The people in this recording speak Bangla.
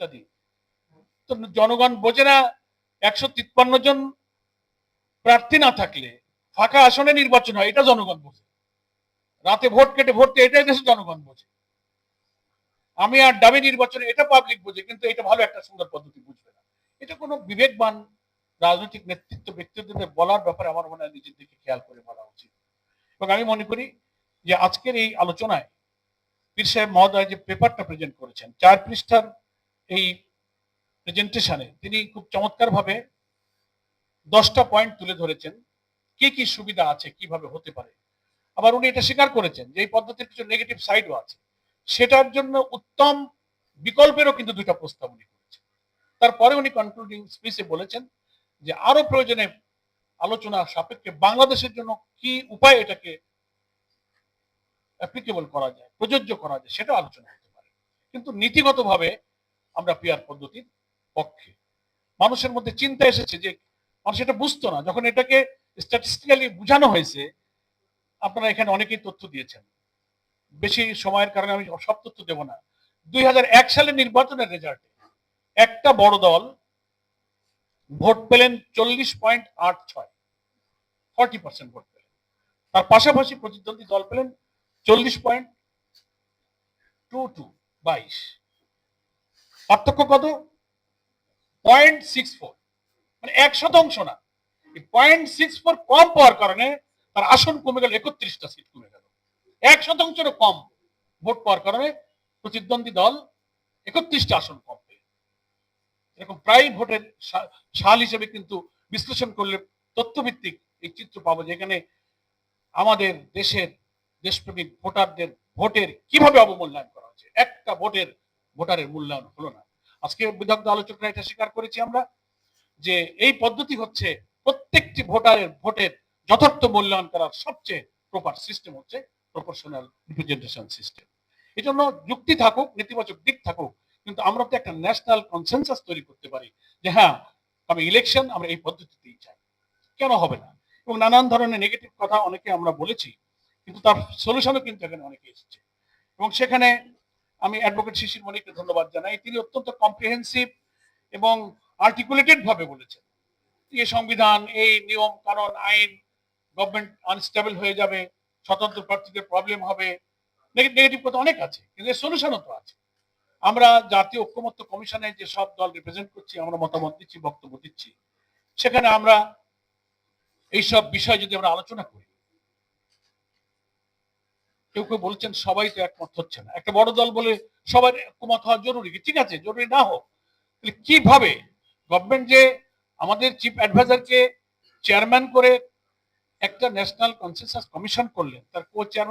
ইত্যাদি। তো জনগণ বোঝে না, একশো তিপ্পান্ন জন প্রার্থী না থাকলে ফাঁকা আসনে নির্বাচন হয়, এটা জনগণ বোঝে। রাতে ভোট কেটে ভোট এটাই দেশে জনগণ বোঝে। আমি আর ডাবি নির্বাচনে এটা পাবলিক বোঝে, কিন্তু এটা ভালো একটা সুন্দর পদ্ধতি বুঝবে না। এটা কোনো বিবেকবান রাজনৈতিক নেতৃত্ব, ব্যক্তিত্বদের বলার ব্যাপারে আমার মনে হয় নিজের দিকে খেয়াল করে বলা উচিত। এবং আমি মনে করি যে আজকের এই আলোচনায় পীর সাহেব মহোদয় যে পেপারটা প্রেজেন্ট করেছেন, চার পৃষ্ঠার এই প্রেজেন্টেশনে তিনি খুব চমৎকারভাবে দশটা পয়েন্ট তুলে ধরেছেন। কি কি সুবিধা আছে, কীভাবে হতে পারে? আবার উনি এটা স্বীকার করেছেন যে এই পদ্ধতির কিছু নেগেটিভ সাইডও আছে। সেটার জন্য উত্তম বিকল্পেরও কিন্তু দুইটা প্রস্তাব উনি করেছেন। তারপরে উনি কনক্লুডিং স্পিচে বলেছেন যে আরও প্রয়োজনে আলোচনা সাপেক্ষে বাংলাদেশের জন্য কি উপায় এটাকে অ্যাপ্লিকেবল করা যায়, প্রযোজ্য করা যায়, সেটা আলোচনা হতে পারে। কিন্তু নীতিগতভাবে আমরা পিয়ার পদ্ধতির পক্ষে। মানুষের মধ্যে চিন্তা এসেছে যে মানুষ এটা বুঝতো না। যখন এটাকে স্ট্যাটিস্টিক্যালি বোঝানো হয়েছে, আপনারা এখানে অনেকেই তথ্য দিয়েছেন। বেশি সময়ের কারণে আমি সব তথ্য দেব না। দুই সালের নির্বাচনের রেজাল্টে একটা বড় দল ভোট পেলেন চল্লিশ পয়েন্ট আট ছয়, ফর্টি পার্সেন্ট ভোট পেলেন। তার পাশাপাশি প্রতিদ্বন্দ্বী দল পেলেন চল্লিশ পয়েন্ট টু টু বাইশ। পার্থক্য কত? পয়েন্ট সিক্স ফোর মানে এক শতাংশ না। পয়েন্ট সিক্স ফোর কম পাওয়ার কারণে তার আসন কমে গেল, একত্রিশটা সিট কমে গেল। এক শতাংশেরও কম ভোট পাওয়ার কারণে প্রতিদ্বন্দ্বী দল একত্রিশটা আসন কম এরকম প্রায় ভোটের সাল হিসেবে কিন্তু বিশ্লেষণ করলে তথ্যভিত্তিক এই চিত্র পাবো যেখানে আমাদের দেশের দেশপ্রেমিক ভোটারদের ভোটের কীভাবে অবমূল্যায়ন করা হচ্ছে একটা ভোটের ভোটারের মূল্যায়ন হলো না। আজকে বিদগ্ধ আলোচকরা এটা স্বীকার করেছি আমরা যে এই পদ্ধতি হচ্ছে প্রত্যেকটি ভোটারের ভোটের যথার্থ মূল্যায়ন করার সবচেয়ে প্রপার সিস্টেম হচ্ছে প্রপোর্শনাল রিপ্রেজেন্টেশন সিস্টেম এই জন্য যুক্তি থাকুক, নেতিবাচক দিক থাকুক, কিন্তু আমরা তো একটা ন্যাশনাল কনসেনসাস তৈরি করতে পারি যে হ্যাঁ আমি ইলেকশন আমরা এই পদ্ধতিতেই চাই। কেন হবে না? এবং নানান ধরনের নেগেটিভ কথা অনেকে আমরা বলেছি, কিন্তু তার সলিউশনও কিন্তু এখানে অনেকে এসেছে। এবং সেখানে আমি অ্যাডভোকেট শিশির মনিকে ধন্যবাদ জানাই। তিনি অত্যন্ত কম্প্রিহেন্সিভ এবং আর্টিকুলেটেড ভাবে বলেছেন। এই সংবিধান, এই নিয়ম কানুন আইন গভর্নমেন্ট আনস্টেবল হয়ে যাবে, স্বতন্ত্র প্রার্থীদের প্রবলেম হবে। নেগেটিভ কথা অনেক আছে, কিন্তু সলিউশনও তো আছে। আমরা জাতীয় ঐক্যমত্য কমিশনে যে সব দল রিপ্রেজেন্ট করছি, আমরা মতামত দিচ্ছি, বক্তব্য দিচ্ছি। সেখানে আমরা এইসব বিষয় যদি আমরা আলোচনা করি কেউ কেউ বলছেন সবাই তো একমত হচ্ছে না। একটা বড় দল বলে সবার একমত হওয়া জরুরি। ঠিক আছে? জরুরি না হোক। তাহলে কীভাবে গভর্নমেন্ট যে আমাদের চিফ অ্যাডভাইজারকে চেয়ারম্যান করে একটা ন্যাশনাল কনসেনসাস কমিশন করলেন, তার কো চেয়ারম্যান